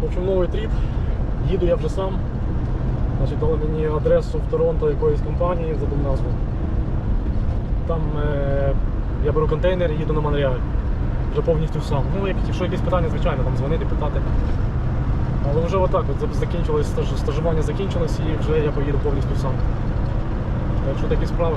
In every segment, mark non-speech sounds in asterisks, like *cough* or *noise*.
В общем, новий тріп. Їду я вже сам. Значить, дали мені адресу в Торонто якоїсь компанії, забув назву. Там е, я беру контейнер і їду на Монреаль. Вже повністю сам. Ну, як- якщо якісь питання, звичайно, там дзвонити, питати. Але вже отак от закінчилось, стажування закінчилось і вже я поїду повністю сам. Так що такі справи.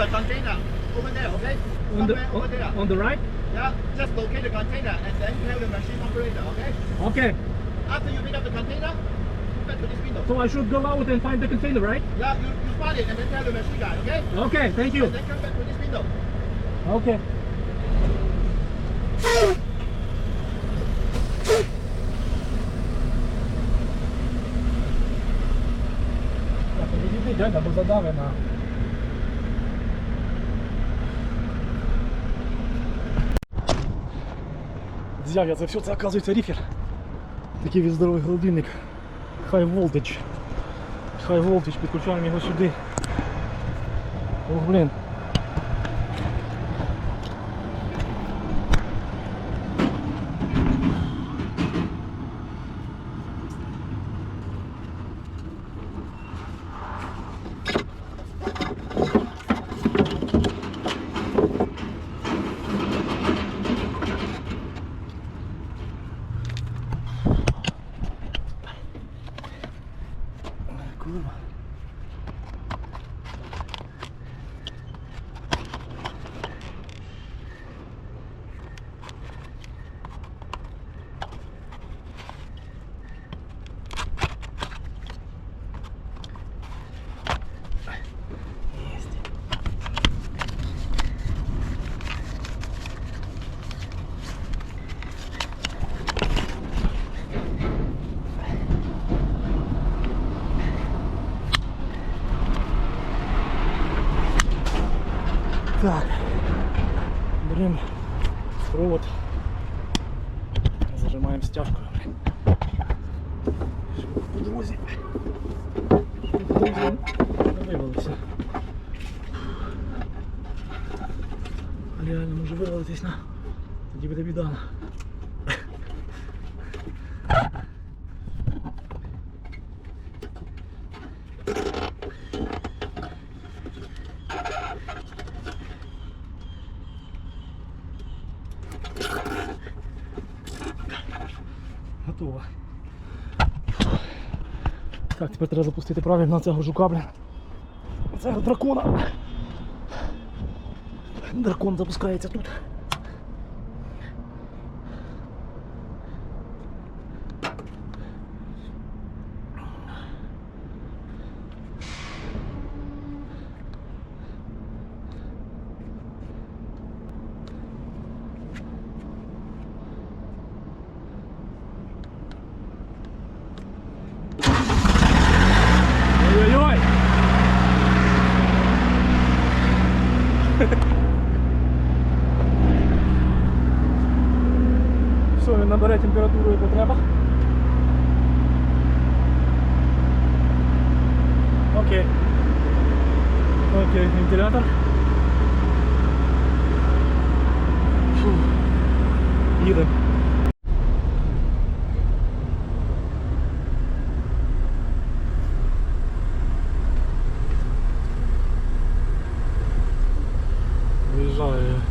Pick up the river container over there, okay? On the, Somewhere over there. on the right? Yeah, just locate the container and then tell the machine operator, okay? Okay. After you pick up the container, put back to this window. So I should go out and find the container, right? Yeah, you, you find it and then tell the machine guy, okay? Okay, thank you. And then come back to this window. Okay. Так, відійди, дядя, бо задави на. Взяв я за все, це оказується ріфер. Такий він здоровий холодильник. High voltage. High voltage, підключаємо його сюди. Ох, блін. Реально може вивалитись на. Тоді буде біда. Готово. Так, тепер треба запустити правильно цього жука, блін. Цього дракона. Дракон запускається тут. Все, він набере температуру, яку треба. Окей. Окей, вентилятор. Фу. Їдемо. виїжджаю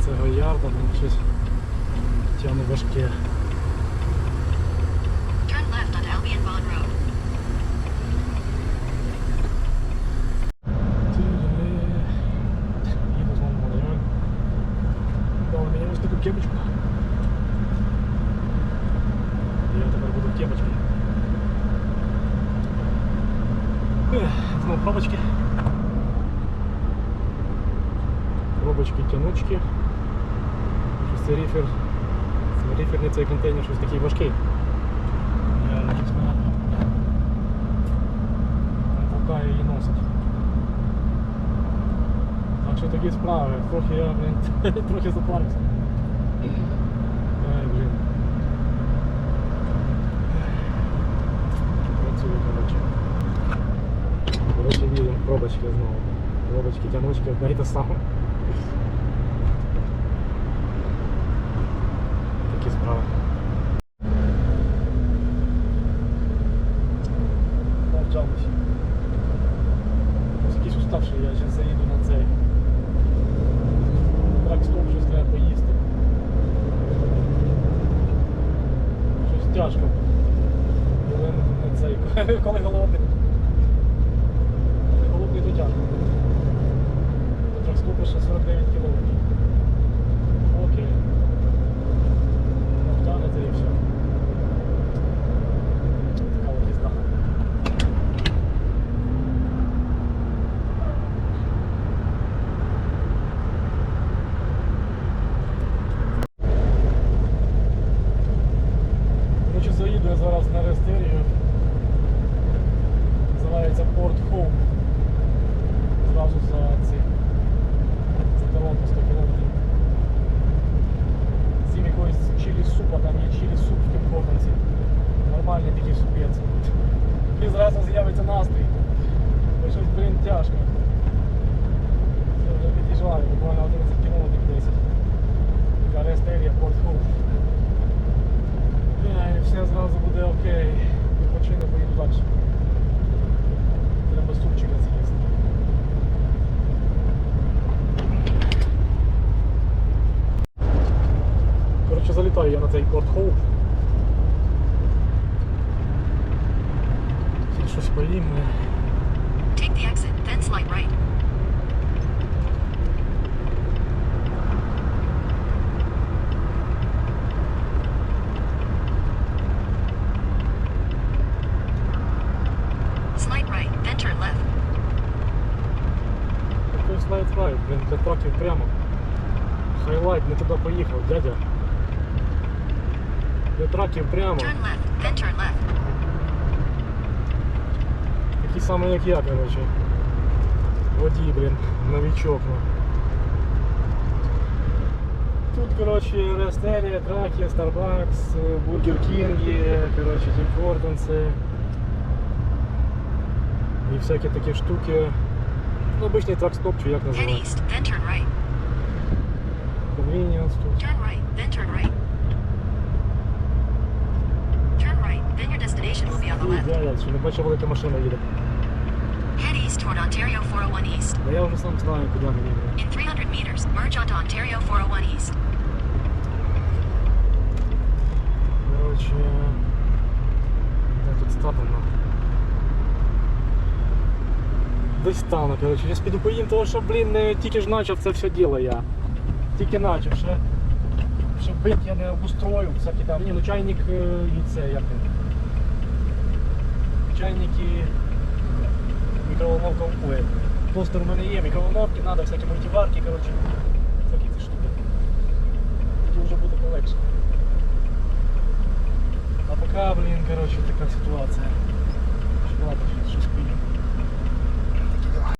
з цього ярда, там щось тягне важке. Turn left on Albion Bond Road. Їду знову на Монреаль. Дали мені ось таку кепочку. Я тепер буду в кепочці. Ех, Знову пробочки. Пробочки, тянучки. Щось це ріфер. Це ріферний цей контейнер щось такий важкий. Щось її носить. Так що такі справи. Трохи я, блін, *laughs* трохи запарився. Ай, блін. Працюю, коротше. Коротше, пробочки знову. Пробочки, тянучки, одне і те саме. Такі справи. Навчалися. Ось якийсь уставший, я зараз заїду на цей. Так, стоп, щось треба поїсти. Щось тяжко. Коли не цей, коли голодний. Коли голодний, то тяжко. До тракстопу ще 49 кілометрів. Окей. Ну, втягнеться і все. Така от їзда. Коротше, заїду я зараз на рестерію. Називається Port Hope. Зразу за ці. За Торонто 100 кілометрів. З'їм якогось чилі супа, там є чилі суп в Кімпортонці. Нормальний такий супець. І зразу з'явиться настрій. Бо щось, блін, тяжко. Це вже під'їжджаю, буквально 11 кілометрів 10. Така рестерія Port Hope. Е, І все зразу буде окей. Відпочину, поїду далі. Треба супчика з'їсти. Коротше, залітаю я на цей порт Хоуп. Тут щось поїм. Take the exit, then slight right. Slight right, then turn left. Такий слайд райд, блін, для траків прямо. Хайлайт, не туди поїхав, дядя. Для траків прямо. Turn left, then turn left. Такий самий, як я, коротше. Водій, блін, новичок. Ну. Тут, коротше, Рестерія, Траки, Starbucks, Бургер Кінги, коротше, Тім Хортонси. І всякі такі штуки. Ну, обичний трак-стоп, чи як Head називається. east, then turn right. Convenience тут. Turn right, then turn right. Дядя, не бачив, велика машина їде. Head east toward Ontario 401 East. Я вже сам знаю, куди мені. In 300 meters, merge onto Ontario 401 East. Коротше, де тут статано? Десь стану, коротше, я піду поїм, тому що, блін, не тільки ж почав це все діло я. Тільки почав, ще, ще бить я не обустрою, всякі там. Ні, ну чайник е, і це, як він. Чайники, мікроволновка ой, Тостер у мене є, мікроволновки, треба всякі мультиварки, коротше, всякі ці штуки. Тоді вже буде полегше. А поки, блін, коротше, така ситуація. Ладно, щось- щось. Такі дела.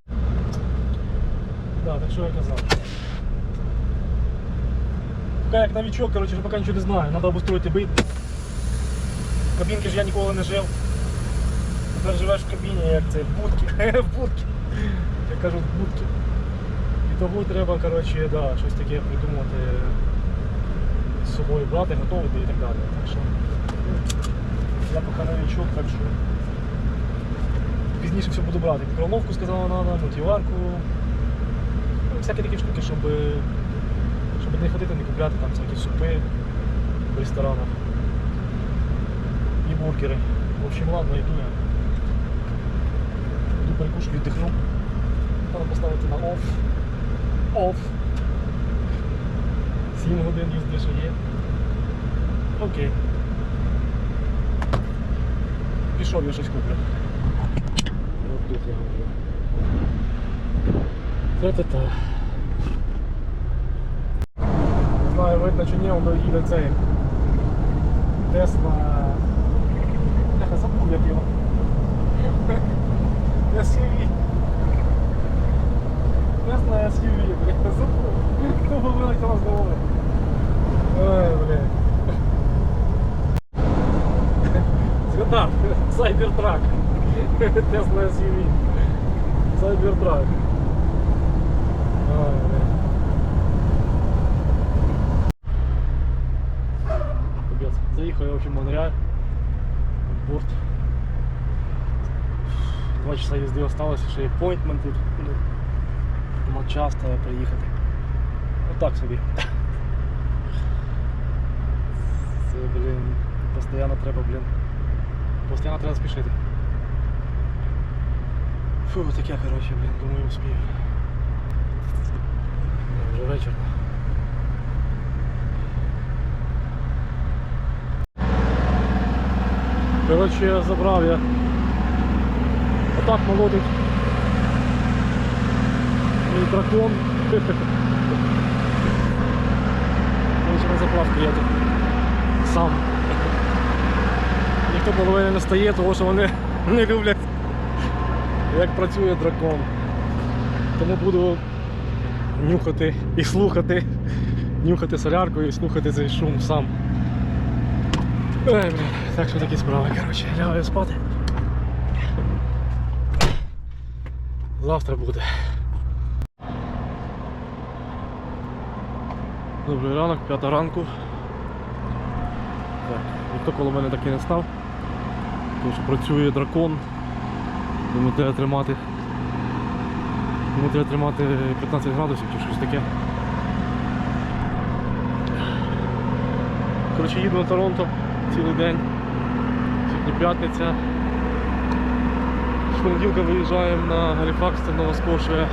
Да, так що я казав. Поки як новичок, коротше, поки нічого не знаю. Треба обустроїти бит. Кабінки ж я ніколи не жив. Тепер в кабіні, як це, в будці. *laughs* в будці. Як кажуть, в будці. І тому треба, коротше, да, щось таке придумати з собою брати, готувати і так далі. Так що я поки новичок, так що пізніше все буду брати. Мікроволновку сказала надо, мультиварку, Ну, всякі такі штуки, щоб, щоб не ходити, не купляти там всякі супи в ресторанах. І бургери. В общем, ладно, йду я. Йду перекушу, віддихну. Треба поставити на оф. Оф. 7 годин їзди ще є. Окей. Пішов я щось куплю. От тут я вже. Та-та-та. Знаю, видно чи ні, воно їде цей. Тесла. Тесла SUV. Cybertruck. Ой, бля. Капец. Заехал я, в общем, в Монреаль. В борт. Два часа їзди осталось, ще є appointment тут. Ну, нема час треба приїхати. Отак собі. Це, блін, постійно треба, блін. Постійно треба спішити. Фу, таке, коротше, блін, думаю, успію. Вже вечір. Коротше, забрав я. Отак молодить. Мій дракон. Коротше, на заправку я тут сам. Ніхто половини не стає, тому що вони не люблять, як працює дракон. Тому буду нюхати і слухати, нюхати солярку і слухати цей шум сам. Ой, блін, так що такі справи, коротше, лягаю спати. Завтра буде. Добрий ранок, п'ята ранку. Так, ніхто коло мене так і не став. Тому що працює дракон. Йому треба тримати. Йому треба тримати 15 градусів чи щось таке. Коротше, їду на Торонто цілий день. Сьогодні п'ятниця. З понеділка виїжджаємо на Галіфакс, це Нова Скошія.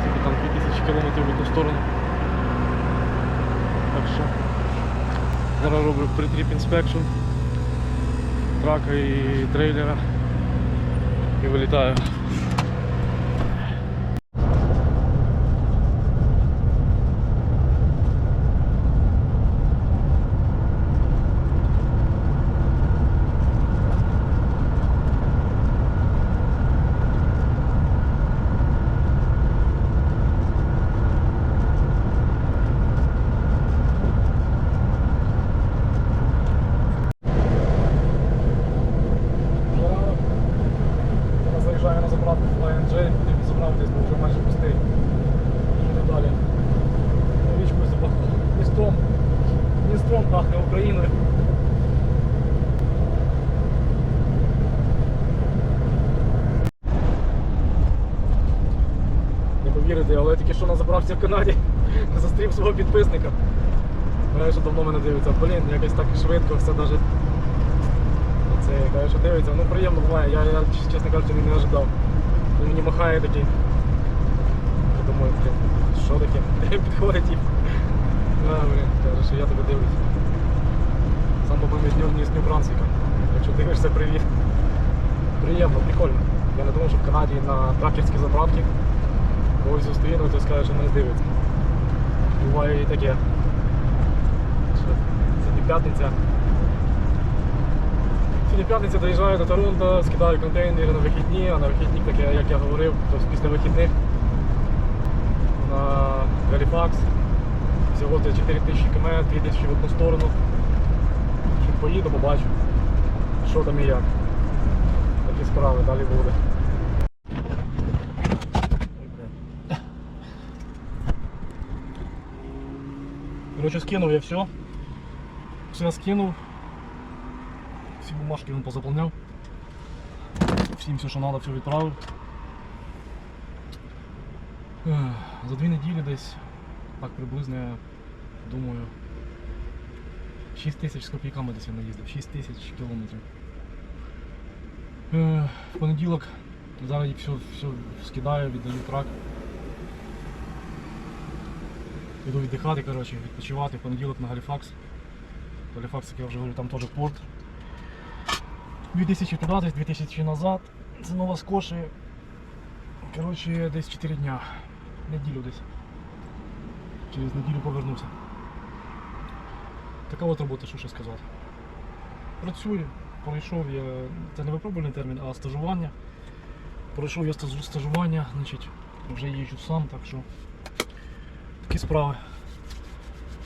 Скільки там 2000 кілометрів в одну сторону. Так що зараз роблю pre-trip inspection трака і трейлера і вилітаю. Зараз заїжджаю на заправку в ING, потім заправитись, бо вже майже пустий. Їду далі. Річку запахло. Містом. Містом пахне Україною. Не але тільки що на заправці в Канаді *laughs* зустрів свого підписника. Знаю, що давно мене дивиться. Блін, якось так швидко все навіть це каже, що дивиться, ну приємно буває, я, я чесно кажучи, не ожидав. Він мені махає такий. Я думаю, блін, що таке? *laughs* Підходить. А, блін, каже, що я тебе дивлюсь. Сам по-моєму з Нью- з Нью-Брансвіка. Якщо дивишся, привіт. Приємно, прикольно. Я не думав, що в Канаді на тракерській заправці когось зустріну, то скаже, що мене дивиться. Буває і таке. Сьогодні п'ятниця. Сьогодні п'ятниця доїжджаю до Торонто, скидаю контейнери на вихідні, а на вихідні, так я- як я говорив, тобто після вихідних на Галіфакс. Всього це 4 тисячі км, 2 тисячі в одну сторону. Чуть поїду, побачу, що там і як. Такі справи далі буде. Короче, скинув я все. Все скинув. Всі бумажки він позаповняв. Всім все, що треба, все відправив. За дві неділі десь, так приблизно, я думаю, 6 тисяч з копійками десь я наїздив, 6 тисяч кілометрів. В понеділок зараз все, все скидаю, віддаю трак. Іду віддихати, коротше, відпочивати. Понеділок на Галіфакс. Галіфакс, як я вже говорю, там теж порт. 2000 туди, десь 2000 назад. Це нова скоші. Коротше, десь 4 дня. Неділю десь. Через неділю повернуся. Така от робота, що ще сказати. Працюю, пройшов я, це не випробувальний термін, а стажування. Пройшов я стажування, значить, вже їжджу сам, так що такі справи.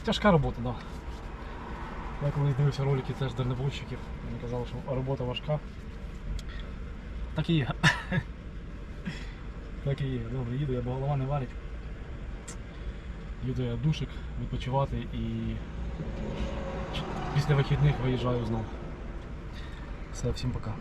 Тяжка робота, так. Да. Я колись дивився ролики теж дальнобойщиків, вони казали, що робота важка. Так і є. *laughs* Так і є. Добре, їду, я бо голова не варить. Їду я душик відпочивати і після вихідних виїжджаю знову. Все, всім пока.